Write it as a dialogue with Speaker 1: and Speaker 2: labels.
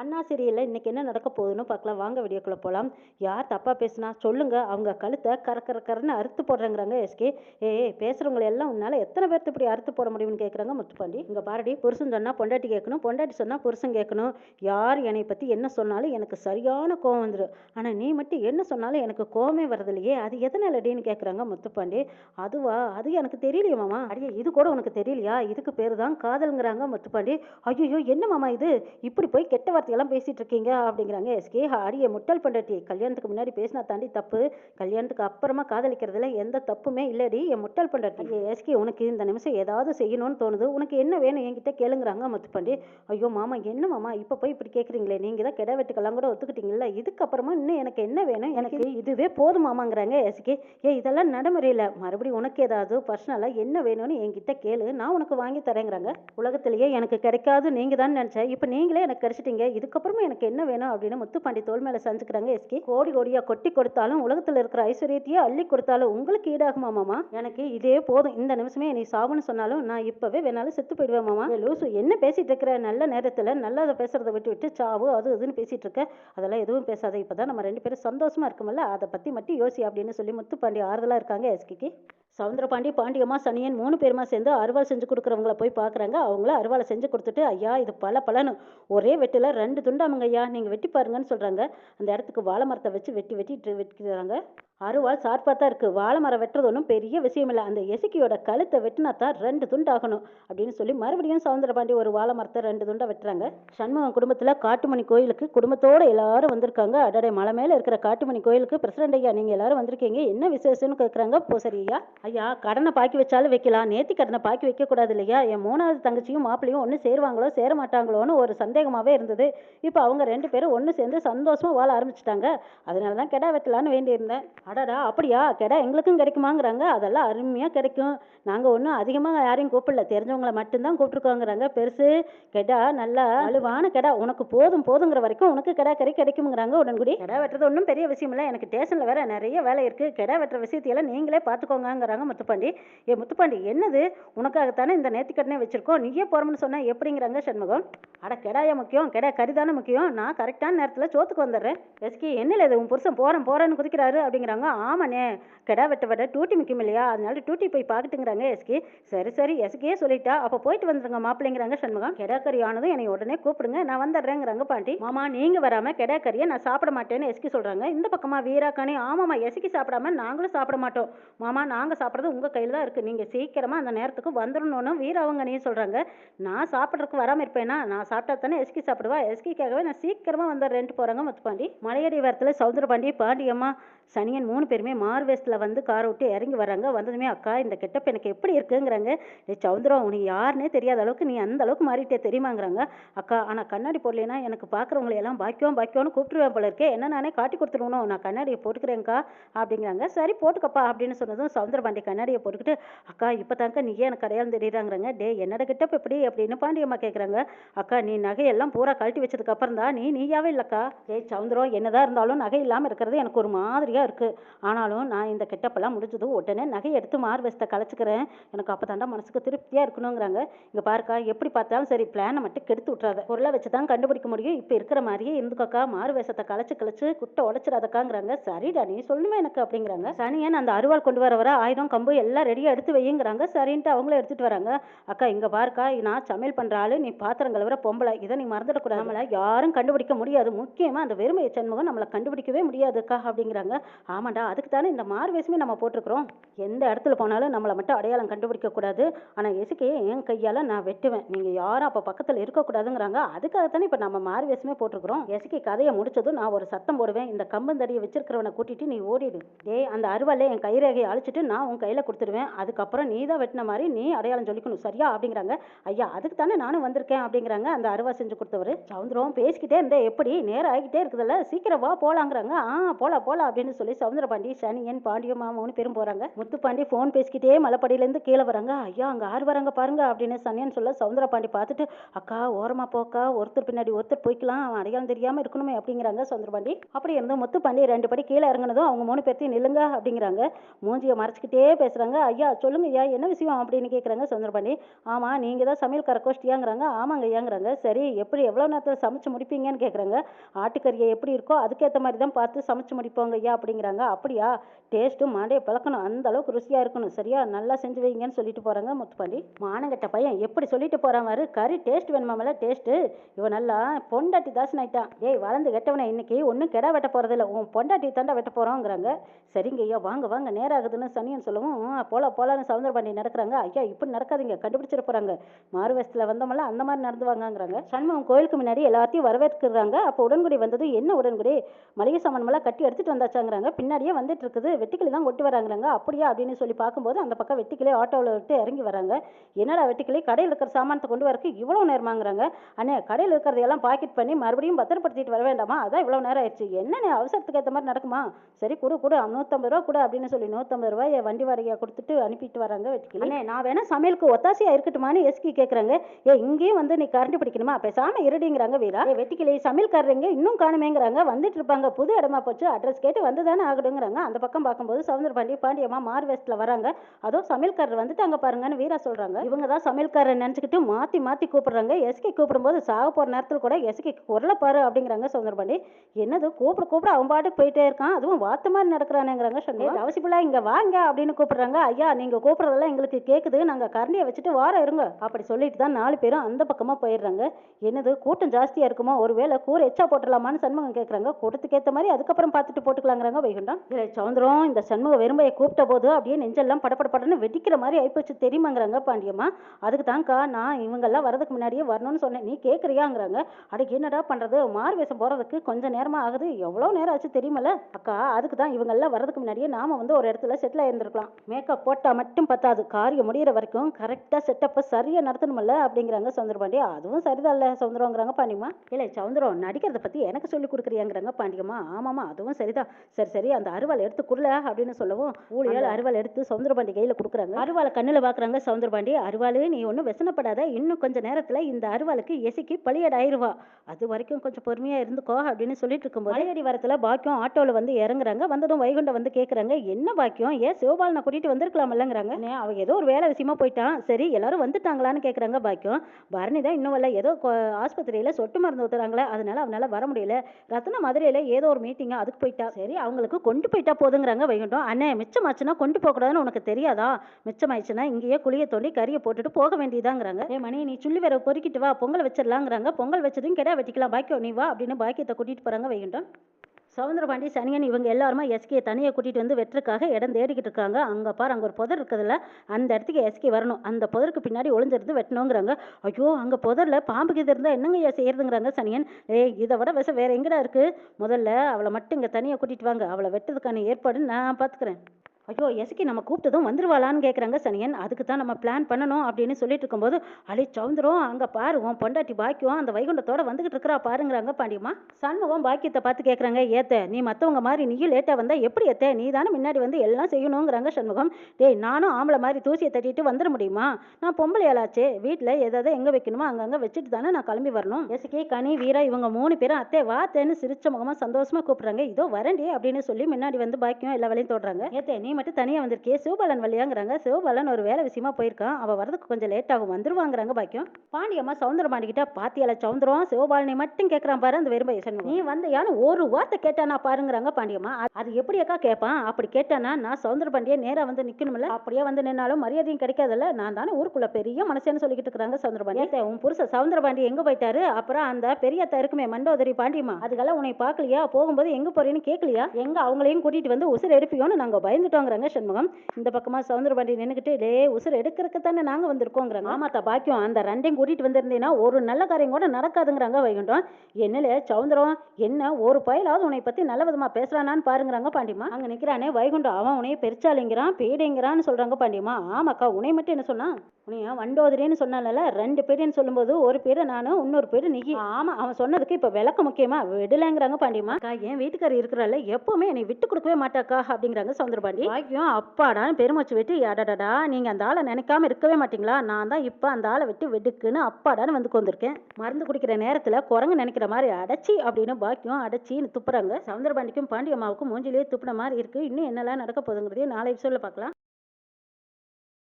Speaker 1: அண்ணா சீரியலில் இன்றைக்கி என்ன நடக்க போகுதுன்னு பார்க்கலாம். வாங்க வீடியோக்குள்ளே போகலாம் யார் தப்பாக பேசுனா சொல்லுங்க. அவங்க கழுத்தை கர கர கரன்னு அறுத்து போடுறேங்கிறாங்க எஸ்கே ஏ பேசுகிறவங்களை எல்லாம் உன்னால் எத்தனை பேர்த்து இப்படி அறுத்து போட முடியும்னு கேட்குறாங்க முத்துப்பாண்டி. இங்கே பாரடி புருஷன் சொன்னால் பொண்டாட்டி கேட்கணும் பொண்டாட்டி சொன்னால் புருஷன் கேட்கணும் யார் என்னை பற்றி என்ன சொன்னாலும் எனக்கு சரியான கோவம் வந்துடும் ஆனால் நீ மட்டும் என்ன சொன்னாலும் எனக்கு கோவமே வரதில்லையே அது எதனால் அடின்னு கேட்குறாங்க முத்துப்பாண்டி. அதுவா? அது எனக்கு தெரியலையே மாமா. அடியே இது கூட உனக்கு தெரியலையா? இதுக்கு பேர் தான் காதலுங்கிறாங்க முத்துப்பாண்டி. ஐயோ என்ன மாமா இது? இப்படி போய் கெட்ட வார்த்தையெல்லாம் பேசிகிட்டு இருக்கீங்க அப்படிங்கிறாங்க எஸ்கே அடியே முட்டல் பண்டாட்டி கல்யாணத்துக்கு முன்னாடி பேசினா தாண்டி தப்பு. கல்யாணத்துக்கு அப்புறமா காதலிக்கிறதுல எந்த தப்புமே இல்லடி என் முட்டல் பண்டாட்டி. எஸ்கே உனக்கு இந்த நிமிஷம் ஏதாவது செய்யணும்னு தோணுது. உனக்கு என்ன வேணும் என்கிட்ட கேளுங்கிறாங்க முத்துப்பாண்டி. ஐயோ மாமா என்ன மாமா? இப்போ போய் இப்படி கேட்குறீங்களே நீங்கள் தான் கிட வெட்டுக்கெல்லாம் கூட ஒத்துக்கிட்டீங்களா இதுக்கப்புறமா இன்னும் எனக்கு என்ன வேணும்? எனக்கு இதுவே போதும் மாமாங்கிறாங்க எஸ்கே ஏ இதெல்லாம் நடைமுறையில். மறுபடியும் உனக்கு ஏதாவது பர்சனலாக என்ன வேணும்னு என்கிட்ட கேளு. நான் உனக்கு வாங்கி தரேங்கிறாங்க. உலகத்திலேயே எனக்கு கிடைக்காது. நீங்கள் தான் நினச்சேன். இப்போ நீங்களே எனக்கு கிடைச்சிட்டீங்க. இதுக்கப்புறமா எனக்கு என்ன வேணும் அப்படின்னு முத்துப்பாண்டி தோல் மேலே சந்திக்கிறாங்க எஸ்கே. கோடி கோடியா கொட்டி கொடுத்தாலும் உலகத்தில் இருக்கிற ஐஸ்வர்யத்தையே அள்ளி கொடுத்தாலும் உங்களுக்கு ஈடாகுமா மாமா? எனக்கு இதே போதும். இந்த நிமிஷமே நீ சாவுன்னு சொன்னாலும் நான் இப்போவே வேணாலும் செத்து போயிடுவேன் மாமா. லூசு என்ன பேசிட்டு இருக்கிற? நல்ல நேரத்தில் நல்லதை பேசுறத விட்டு விட்டு சாவு அது இதுன்னு பேசிட்டு இருக்க. அதெல்லாம் எதுவும் பேசாத. இப்போதான் நம்ம ரெண்டு பேரும் சந்தோஷமா இருக்குமல்ல அதை பற்றி மட்டும் யோசி அப்படின்னு சொல்லி முத்துப்பாண்டி ஆறுதலாக இருக்காங்க எஸ்கேக்கு. சவுந்தரபாண்டி பாண்டியம்மா சனியன் மூணு பேருமா சேர்ந்து அறுவாள் செஞ்சு கொடுக்குறவங்கள போய் பார்க்குறாங்க அவங்கள அருவாளை செஞ்சு கொடுத்துட்டு ஐயா இது பல பலன்னு ஒரே வெட்டில் ரெண்டு துண்டாமுங்க ஐயா நீங்கள் வெட்டி பாருங்கன்னு சொல்கிறாங்க அந்த இடத்துக்கு வாழை மரத்தை வச்சு வெட்டி வெட்டி வெட்டிக்கிறாங்க. அருவாள் சார்பாக தான் இருக்குது வாழை மரம் வெட்டுறது ஒன்றும் பெரிய விஷயம் இல்லை. அந்த எசுக்கியோட கழுத்தை வெட்டினா தான் ரெண்டு துண்டாகணும் அப்படின்னு சொல்லி மறுபடியும் சவுந்தரபாண்டி ஒரு வாழை மரத்தை ரெண்டு துண்டை வெட்டுறாங்க. சண்முகம் குடும்பத்தில் காட்டுமணி கோயிலுக்கு குடும்பத்தோடு எல்லாரும் வந்திருக்காங்க. அடடே மலை மேலே இருக்கிற காட்டுமணி கோயிலுக்கு பிரசிடண்ட் ஐயா நீங்கள் எல்லாரும் வந்திருக்கீங்க. என்ன விசேஷம்னு கேட்குறாங்க பூசரி ஐயா. ஐயா கடனை பாக்கி வச்சாலும் வைக்கலாம். நேத்தி கடனை பாக்கி வைக்கக்கூடாது இல்லையா? என் மூணாவது தங்கச்சியும் மாப்பிளையும் ஒன்று சேருவாங்களோ சேர மாட்டாங்களோன்னு ஒரு சந்தேகமாகவே இருந்தது. இப்போ அவங்க ரெண்டு பேரும் ஒன்று சேர்ந்து சந்தோஷமாக வாழ ஆரம்பிச்சிட்டாங்க. அதனால தான் கெடா வெட்டலான்னு வேண்டியிருந்தேன். அடடா அப்படியா? கெடா எங்களுக்கும் கிடைக்குமாங்கிறாங்க. அதெல்லாம் அருமையாக கிடைக்கும். நாங்கள் ஒன்றும் அதிகமாக யாரையும் கூப்பிடல. தெரிஞ்சவங்களை மட்டும்தான் கூப்பிட்ருக்கோங்கிறாங்க பெருசு கெடா நல்லா வலுவான கெடா. உனக்கு போதும் போதுங்கிற வரைக்கும் உனக்கு கெடா கறி கிடைக்குங்கிறாங்க உடன்குடி. கெடா வெட்டுறது ஒன்றும் பெரிய விஷயம் இல்லை. எனக்கு ஸ்டேஷனில் வேற நிறைய வேலை இருக்குது கெடா வெட்டுற விஷயத்தையெல்லாம் நீங்களே பார்த்துக்கோங்கங்கிறாங்க முத்துப்பாண்டி. ஏ முத்துப்பாண்டி என்னது? உனக்காகத்தானே இந்த நேர்த்திக்கடனே வச்சுருக்கோம். நீயே போகிறோம்னு சொன்னால் எப்படிங்கிறாங்க சண்முகம். அட கெடாயா முக்கியம். கெடா கறி தானே முக்கியம். நான் கரெக்டான நேரத்தில் சோத்துக்கு வந்துடுறேன். எஸ்கி என்ன இது? உன் புருஷன் போகிறேன் போகிறேன்னு குதிக்கிறாரு அப்படிங்கிறாங்க. ஆமாண்ணே. கெடா வெட்ட வெட்ட டூட்டி முக்கியம் இல்லையா? அதனால டூட்டி போய் பார்க்கட்டுங்கிறாங்க எஸ்கி. சரி சரி எஸ்கியே சொல்லிட்டா. அப்போ போயிட்டு வந்துருங்க மாப்பிள்ளைங்கிறாங்க சண்முகம். கெடா ஆனதும் என்னை உடனே கூப்பிடுங்க. நான் வந்துடுறேங்கிறாங்க பாண்டி மாமா நீங்கள் வராமல் கெடா நான் சாப்பிட மாட்டேன்னு எஸ்கி சொல்கிறாங்க இந்த பக்கமா வீராக்கானே ஆமாம்மா எஸ்கி சாப்பிடாம நாங்களும் சாப்பிட மாட்டோம். மாமா நாங்கள் சாப்பிட்றது உங்கள் கையில் தான் இருக்குது நீங்கள் சீக்கிரமாக அந்த நேரத்துக்கு வந்துடணும்னு வீராவங்கனே சொல்கிறாங்க நான் சாப்பிட்றதுக்கு வராமல் இருப்பேனா? நான் சாப்பிட்டா தானே எஸ்கி சாப்பிடுவா? எஸ்கிக்காகவே நான் சீக்கிரமாக வந்துடுறேன்ட்டு போகிறாங்க முத்துப்பாண்டி. மலையடி வாரத்தில் சவுந்தரபாண்டி பாண்டியம்மா சனியன் மூணு பேருமே மாறு வந்து காரை விட்டு இறங்கி வராங்க. வந்ததுமே அக்கா இந்த கெட்டப் எனக்கு எப்படி இருக்குங்கிறாங்க. ஏ சவுந்தரம் உனக்கு யாருன்னே தெரியாத அளவுக்கு நீ அந்த அளவுக்கு மாறிட்டே தெரியுமாங்கிறாங்க. அக்கா ஆனால் கண்ணாடி போடலைன்னா எனக்கு பார்க்குறவங்களை எல்லாம் பாக்கியம் பாக்கியம்னு கூப்பிட்டுருவேன் போல இருக்கே. என்ன நானே காட்டி கொடுத்துருவணும் நான் கண்ணாடியை போட்டுக்கிறேங்க்கா அப்படிங்கிறாங்க. சரி போட்டுக்கப்பா அப்படின்னு சொன்னதும் சவுந்தரபாண்டி கண்ணாடியை போட்டுக்கிட்டு அக்கா இப்போ தாங்க நீயே எனக்கு அடையாளம் தெரியுறாங்கிறாங்க டே என்னோட கெட்டப் எப்படி? அப்படின்னு பாண்டியம்மா கேட்குறாங்க அக்கா நீ நகையெல்லாம் பூரா கழட்டி வச்சதுக்கு அப்புறம் தான் நீ நீயாவே இல்லைக்கா. டே சவுந்தரம் என்னதான் இருந்தாலும் நகை இல்லாமல் இருக்கிறது எனக்கு ஒரு மாதிரி மாதிரியாக இருக்குது ஆனாலும் நான் இந்த கெட்டப்பெல்லாம் முடிஞ்சதும் உடனே நகை எடுத்து மாறு வேஷத்தை கலைச்சிக்கிறேன். எனக்கு அப்போ தாண்டா மனசுக்கு திருப்தியாக இருக்கணுங்கிறாங்க. இங்கே பாருக்கா எப்படி பார்த்தாலும் சரி பிளானை மட்டும் கெடுத்து விட்றாத பொருளை வச்சு தான் கண்டுபிடிக்க முடியும். இப்போ இருக்கிற மாதிரியே இருந்துக்கோக்கா மாறு வேஷத்தை கலைச்சு கலைச்சு குட்டை உடச்சிடாதக்காங்கிறாங்க. சரிடா நீ சொல்லுமே எனக்கு அப்படிங்கிறாங்க. சனியன் அந்த அருவாள் கொண்டு வர வர ஆயுதம் கம்பு எல்லாம் ரெடியாக எடுத்து வையுங்கிறாங்க. சரின்ட்டு அவங்களே எடுத்துகிட்டு வராங்க. அக்கா இங்கே பாருக்கா நான் சமையல் பண்ணுற ஆளு நீ பாத்திரம் கழுவுற பொம்பளை இதை நீ மறந்துடக்கூடாது. நம்மளை யாரும் கண்டுபிடிக்க முடியாது. முக்கியமாக அந்த வெறுமையை சண்முகம் நம்மளை கண்டுபிடிக்கவே முடியாதுக்கா அப்படிங்கிறாங்க. ஆமாண்டா அதுக்கு தானே இந்த மாறு வேஷமே நம்ம போட்டிருக்கிறோம். எந்த இடத்துல போனாலும் நம்மளை மட்டும் அடையாளம் கண்டுபிடிக்க கூடாது ஆனால் எசுக்கே என் கையால் நான் வெட்டுவேன். நீங்கள் யாரும் அப்போ பக்கத்தில் இருக்கக்கூடாதுங்கிறாங்க. அதுக்காக தானே இப்போ நம்ம மாறு வேஷமே போட்டிருக்கிறோம். எசுக்கி கதையை முடிச்சதும் நான் ஒரு சத்தம் போடுவேன். இந்த கம்பந்தடியை வச்சிருக்கிறவனை கூட்டிட்டு நீ ஓடிடு. டேய் அந்த அருவாலை என் கைரேகையை அழிச்சிட்டு நான் உன் கையில் கொடுத்துருவேன். அதுக்கப்புறம் நீ தான் வெட்டின மாதிரி நீ அடையாளம் சொல்லிக்கணும். சரியா? அப்படிங்கிறாங்க. ஐயா அதுக்கு தானே நானும் வந்திருக்கேன் அப்படிங்கிறாங்க. அந்த அருவா செஞ்சு கொடுத்தவர். சவுந்தரம் பேசிக்கிட்டே இருந்தேன் எப்படி நேரம் ஆகிக்கிட்டே இருக்குதுல்ல. சீக்கிரம் வா போகலாங்கிறாங்க ஆ போலாம் போலாம் அப்படின்னு சொல்லி சவுந்தரம் சவுந்தரபாண்டி சனியன் பாண்டியம்மா மாமாவும் பேரும் போறாங்க. முத்துப்பாண்டி ஃபோன் பேசிக்கிட்டே மலைப்படியிலேருந்து கீழே வராங்க. ஐயா அங்க ஆறு வராங்க பாருங்க அப்படின்னு சனியன் சொல்ல சவுந்தரபாண்டி பார்த்துட்டு அக்கா ஓரமா போக்கா ஒருத்தர் பின்னாடி ஒருத்தர் போய்க்கலாம் அவன் அடையாளம் தெரியாம இருக்கணுமே அப்படிங்கிறாங்க சவுந்தரபாண்டி. அப்படி இருந்து முத்துப்பாண்டி ரெண்டு படி கீழே இறங்கினதும் அவங்க மூணு பேர்த்தையும் நில்லுங்க அப்படிங்கிறாங்க. மூஞ்சியை மறைச்சிக்கிட்டே பேசுறாங்க. ஐயா சொல்லுங்க ஐயா என்ன விஷயம்? அப்படின்னு கேட்குறாங்க சவுந்தரபாண்டி. ஆமா நீங்க தான் சமையல் கரக்கோஷ்டியாங்கிறாங்க ஆமாங்க ஐயாங்கிறாங்க சரி எப்படி எவ்வளோ நேரத்தில் சமைச்சு முடிப்பீங்கன்னு கேட்குறாங்க ஆட்டுக்கறியை எப்படி இருக்கோ அதுக்கேற்ற மாதிரி தான் பார்த்து சமைச்சு முடிப்போங்க ஐயா அப்படிங்கிறாங்க. அப்படியா? டேஸ்ட்டு மாண்டையை பழக்கணும் அந்த அளவுக்கு ருசியாக இருக்கணும். சரியா? நல்லா செஞ்சு வைங்கன்னு சொல்லிட்டு போகிறாங்க முத்துப்பாண்டி. மானங்கட்ட பையன் எப்படி சொல்லிட்டு போகிறான் மாதிரி கறி டேஸ்ட் வேணுமாமல டேஸ்ட்டு இவன் நல்லா பொண்டாட்டி தாசன் ஆயிட்டான். ஏய் வளர்ந்து கெட்டவனை இன்னைக்கு ஒன்றும் கெடா வெட்ட போகிறதில்ல உன் பொண்டாட்டி தாண்டா வெட்ட போகிறோங்கிறாங்க சரிங்க ஐயா வாங்க வாங்க. நேரம் ஆகுதுன்னு சனியன் சொல்லவும். போல போலான்னு சவுந்தரபாண்டி நடக்கிறாங்க. ஐயா இப்படி நடக்காதீங்க. கண்டுபிடிச்சிட போகிறாங்க மாறு வந்தோம்ல அந்த மாதிரி நடந்து வாங்கங்கிறாங்க. சண்முகம் கோயிலுக்கு முன்னாடி எல்லாத்தையும் வரவேற்கிறாங்க. அப்போ உடன்குடி வந்ததும் என்ன உடன்குடி? மளிகை சாமான்மெல்லாம் கட்டி எடுத்துகிட்டு வந்தாச்சாங்க வந்தாச்சாங்கிறாங்க பின்னாடியே வந்துட்டு இருக்குது வெட்டிக்கிளி தான் ஒட்டி வராங்கிறாங்க. அப்படியா? அப்படின்னு சொல்லி பார்க்கும்போது அந்த பக்கம் வெட்டிக்கிளி ஆட்டோவில் விட்டு இறங்கி வராங்க. என்னடா வெட்டிக்கிளி? கடையில் இருக்கிற சாமானத்தை கொண்டு வரக்கு இவ்வளோ நேரமாங்கிறாங்க. அண்ணே கடையில் இருக்கிறதையெல்லாம் பாக்கெட் பண்ணி மறுபடியும் பத்திரப்படுத்திட்டு வர வேண்டாமா? அதான் இவ்வளோ நேரம் ஆயிடுச்சு. என்னண்ணே அவசரத்துக்கு ஏற்ற மாதிரி நடக்குமா? சரி கொடு கொடு நூற்றம்பது ரூபா கொடு அப்படின்னு சொல்லி நூற்றம்பது ரூபாய் வண்டி வாடகையாக கொடுத்துட்டு அனுப்பிட்டு வராங்க வெட்டிக்கிளி. அண்ணே நான் வேணா சமையலுக்கு ஒத்தாசையாக இருக்கட்டுமான்னு எஸ்கி கேட்குறாங்க ஏ இங்கேயும் வந்து நீ கரண்ட் பிடிக்கணுமா? பேசாம இருடிங்கிறாங்க வீரா. வெட்டிக்கிளி சமையல்காரங்க இன்னும் காணுமேங்கிறாங்க. வந்துட்டு இருப்பாங்க புது இடமா போச்சு. அட்ரஸ் கேட்டு வந்து தானே ஆகணுங்கிறாங்க அந்த பக்கம் பார்க்கும்போது சவுந்தர பாண்டி பாண்டியம்மா மார் வெஸ்ட்ல வராங்க. அதோ சமையல்காரர் வந்துட்டாங்க பாருங்கன்னு வீரா சொல்றாங்க. இவங்க தான் சமையல்காரர் நினைச்சுக்கிட்டு மாத்தி மாத்தி கூப்பிடுறாங்க. எஸ்கே கூப்பிடும்போது சாக போற நேரத்தில் கூட எஸ்கே குரலை பாரு அப்படிங்கிறாங்க சவுந்தர பாண்டி. என்னது? கூப்பிட கூப்பிட அவன் பாட்டுக்கு போயிட்டே இருக்கான். அதுவும் வாத்த மாதிரி நடக்கிறானுங்கிறாங்க சொன்னேன் அவசியமில்ல இங்க வாங்க அப்படின்னு கூப்பிடுறாங்க. ஐயா நீங்க கூப்பிடுறதெல்லாம் எங்களுக்கு கேக்குது. நாங்க கரண்டியை வச்சுட்டு வாரம் இருங்க. அப்படி சொல்லிட்டு தான் நாலு பேரும் அந்த பக்கமா போயிடுறாங்க. என்னது? கூட்டம் ஜாஸ்தியா இருக்குமோ? ஒருவேளை கூரை எச்சா போட்டுடலாமான்னு சண்முகம் கேட்குறாங்க கூட்டத்துக்கு ஏற்ற மாதிரி அதுக்கப்புறம் பார்த்துட்டு போட்டுக்கலாங்கிறாங்க வைகுண்டம். இல்லை சவுந்தரம் இந்த சண்முக வெறுமையை கூப்பிட்ட போது அப்படியே நெஞ்செல்லாம் படபட படன்னு வெடிக்கிற மாதிரி ஆயிப்போச்சு தெரியுமாங்கிறாங்க பாண்டியம்மா. அதுக்கு தான்க்கா நான் இவங்கெல்லாம் வரதுக்கு முன்னாடியே வரணும்னு சொன்னேன். நீ கேட்குறியாங்கிறாங்க. அடைக்கு என்னடா பண்ணுறது மார் வேஷம் போகிறதுக்கு கொஞ்சம் நேரமாக ஆகுது. எவ்வளோ நேரம் ஆச்சு தெரியுமல அக்கா அதுக்கு தான் இவங்கெல்லாம் வரதுக்கு முன்னாடியே நாம் வந்து ஒரு இடத்துல செட்டில் ஆயிருந்துருக்கலாம். மேக்கப் போட்டால் மட்டும் பத்தாது. காரியம் முடியிற வரைக்கும் கரெக்டாக செட்டப்பை சரியாக நடத்தணுமில்ல அப்படிங்கிறாங்க சவுந்தரபாண்டி அதுவும் சரிதான்ல சவுந்தரங்கிறாங்க பாண்டியம்மா. இல்லை சவுந்தரம் நடிக்கிறத பற்றி எனக்கு சொல்லி கொடுக்குறியாங்கிறாங்க பாண்டியம்மா. ஆமாம்மா அதுவும் சரிதான். சரி சரி அந்த அருவாள் எடுத்து கொடுல அப்படின்னு சொல்லவும் ஊழியர் அருவாள் எடுத்து சவுந்தரபாண்டி கையில் கொடுக்குறாங்க. அருவாளை கண்ணில் பார்க்குறாங்க சவுந்தரபாண்டி. அருவாளு நீ ஒன்றும் வெசனப்படாத. இன்னும் கொஞ்ச நேரத்தில் இந்த அருவாளுக்கு எசிக்கு பழியட ஆயிருவா அது வரைக்கும் கொஞ்சம் பொறுமையாக இருந்துக்கோ அப்படின்னு சொல்லிட்டு இருக்கும்போது மலையடி வரத்தில் பாக்கியம் ஆட்டோவில் வந்து இறங்குறாங்க. வந்ததும் வைகுண்டம் வந்து கேட்குறாங்க என்ன பாக்கியம்? ஏன் சிவபாலனை கூட்டிகிட்டு வந்திருக்கலாமல்லங்கிறாங்க. "அண்ணே, அவ ஏதோ ஒரு வேலை விஷயமா போயிட்டான் சரி எல்லாரும் வந்துட்டாங்களான்னு கேட்குறாங்க பாக்கியம். பரணி தான் இன்னும் வரல ஏதோ ஆஸ்பத்திரியில சொட்டு மருந்து ஊத்துறாங்களே. அதனால அவனால வர முடியல. ரத்ன மதுரையில ஏதோ ஒரு மீட்டிங் அதுக்கு போயிட்டா. சரி அவங்களுக்கு கொண்டு போயிட்டா போதுங்கிறாங்க வைகுண்டம். அண்ணே மிச்சமாச்சுன்னா கொண்டு போகக்கூடாதுன்னு உனக்கு தெரியாதா? மிச்சமாயிடுச்சுன்னா இங்கேயே குழியை தோண்டி கறியை போட்டுட்டு போக வேண்டியதாங்கிறாங்க. ஏ மணி நீ சுள்ளி வேற பொறுக்கிட்டு வா. பொங்கல் வச்சிடலாங்கிறாங்க. பொங்கல் வச்சதும் கெடா வெட்டிக்கலாம். பாக்கியம் நீ வா அப்படின்னு பாக்கியத்தை கூட்டிகிட்டு போகிறாங்க வைகுண்டம். சவுந்தரபாண்டி சனியன் இவங்க எல்லாருமே எஸ்கே தனியாக கூட்டிகிட்டு வந்து வெட்டுறதுக்காக இடம் தேடிக்கிட்டு இருக்காங்க. அங்கே பாரு அங்கே ஒரு புதர் இருக்குதுல்ல அந்த இடத்துக்கு எஸ்கே வரணும். அந்த புதருக்கு பின்னாடி ஒளிஞ்சிருந்து வெட்டணுங்கிறாங்க. ஐயோ அங்கே புதரில் பாம்பு கீது இருந்தால் என்னங்க ஐயா செய்யறதுங்கிறாங்க சனியன். ஏய் இதை விட விஷம் வேற எங்கடா இருக்குது முதல்ல அவளை மட்டும் இங்கே தனியாக கூட்டிகிட்டு வாங்க. அவளை வெட்டுறதுக்கான ஏற்பாடு நான் பார்த்துக்கிறேன் ஐயோ எசுக்கி நம்ம கூப்பிட்டதும் வந்துருவாளான்னு கேட்குறாங்க சனியன். அதுக்கு தான் நம்ம பிளான் பண்ணணும் அப்படின்னு சொல்லிட்டு இருக்கும்போது அலே சவுந்தரம் அங்கே பாரு உன் பொண்டாட்டி பாக்கியம் அந்த வைகுண்டத்தோட வந்துகிட்டு இருக்கிறா பாருங்கிறாங்க பாண்டியம்மா. சண்முகம் பாக்கியத்தை பார்த்து கேட்குறாங்க ஏத்த நீ மற்றவங்க மாதிரி நீயும் லேட்டாக வந்தால் எப்படி ஏத்த? நீ தானே முன்னாடி வந்து எல்லாம் செய்யணுங்கிறாங்க சண்முகம். டேய் நானும் ஆம்பளை மாதிரி தூசியை தட்டிட்டு வந்துட முடியுமா? நான் பொம்பளை ஆளாச்சே. வீட்டில் எதாவது எங்கே வைக்கணுமோ அங்கங்கே வச்சுட்டு தானே நான் கிளம்பி வரணும். எசுக்கி கனி வீரா இவங்க மூணு பேரும் அத்தே வாத்தேன்னு சிரிச்ச முகமாக சந்தோஷமாக கூப்பிட்றாங்க. இதோ வரண்டி அப்படின்னு சொல்லி முன்னாடி வந்து பாக்கியம் எல்லா வேலையும் தோடுறாங்க. ஏத்தே நீ மட்டும் தனியாக வந்திருக்கியே. சிவபாலன் வழியாங்கிறாங்க. சிவபாலன் ஒரு வேலை விஷயமா போயிருக்கான். அவள் வரதுக்கு கொஞ்சம் லேட் ஆகும். வந்துருவாங்கிறாங்க பாக்கியம். பாண்டியம்மா சவுந்தரம் பாண்டிக்கிட்ட பாத்தியால சவுந்தரம் சிவபாலனை மட்டும் கேட்குறான் பாரு அந்த வெறுமை சண்முகம் நீ வந்தியான்னு ஒரு வார்த்தை கேட்டானா பாருங்கிறாங்க பாண்டியம்மா அது- எப்படி அக்கா கேட்பான் அப்படி கேட்டானா நான் சவுந்தர பாண்டியை நேராக வந்து நிற்கணும்ல அப்படியே வந்து நின்னாலும் மரியாதையும் கிடைக்காதல்ல. நான் தானே ஊருக்குள்ள பெரிய மனசேன்னு சொல்லிக்கிட்டு இருக்கிறாங்க சவுந்தர பாண்டி. உன் புருஷ சவுந்தர பாண்டி எங்க போயிட்டாரு? அப்புறம் அந்த பெரியத்தா இருக்குமே மண்டோதரி பாண்டியம்மா அதுக்கெல்லாம் உன்னை பார்க்கலையா? போகும்போது எங்க போறேன்னு கேட்கலையா எங்க அவங்களையும் கூட்டிட்டு வந்து உசுர் எடுப்பியோன்னு நாங்க பயந்துட்டோங்கிறாங்க சண்முகம். இந்த பக்கமா சவுந்தர பாண்டி நின்னுக்கிட்டு டே உசுர் எடுக்கிறதுக்கு தானே நாங்க வந்திருக்கோங்கிறாங்க. ஆமாத்தா பாக்கியம். அந்த ரெண்டையும் கூட்டிட்டு வந்திருந்தீங்கன்னா ஒரு நல்ல காரியம் கூட நடக்காதுங்கிறாங்க வைகுண்டம். என்னல சவுந்தரம் என்ன ஒரு பயலாவது உன்னை பத்தி நல்ல விதமா பேசுறானான்னு பாருங்கிறாங்க பாண்டியம்மா அங்க நிக்கிறானே வைகுண்டம். அவன் உன்னைய பெருச்சாலிங்கிறான் பீடைங்கிறான்னு சொல்றாங்க பாண்டியம்மா ஆமாக்கா உன்னை மட்டும் என்ன சொன்னா உனியா வண்டோதரின்னு சொன்னால ரெண்டு பேருன்னு சொல்லும்போது ஒரு பேரு நானும் இன்னொரு பேரு நீ ஆமா அவன் சொன்னதுக்கு இப்ப விளக்க முக்கியமா? விடலைங்கிறாங்க பாண்டியம்மா. அக்கா என் வீட்டுக்காரர் இருக்கிறாள் எப்பவுமே என்னை விட்டு கொடுக்கவே மாட்டாக்கா அப்படிங்கிறாங்க சவுந்தர பாண்டி பாக்கியம் அப்பாடான்னு பெருமச்சு விட்டு அடடடா நீங்க அந்த ஆளை நினைக்காம இருக்கவே மாட்டீங்களா? நான் தான் இப்ப அந்த ஆளை விட்டு வெடுக்குன்னு அப்பாடான்னு வந்து கொண்டிருக்கேன் மருந்து குடிக்கிற நேரத்துல குரங்கு நினைக்கிற மாதிரி அடைச்சி அப்படின்னு பாக்கியம் அடைச்சின்னு துப்புறாங்க. சவுந்தர பாண்டிக்கும் பாண்டியம்மாவுக்கும் மூஞ்சிலேயே துப்புன மாதிரி இருக்கு. இன்னும் என்னெல்லாம் நடக்க போகுதுங்கிறதையும் நாளை சொல்ல பார்க்கலாம்.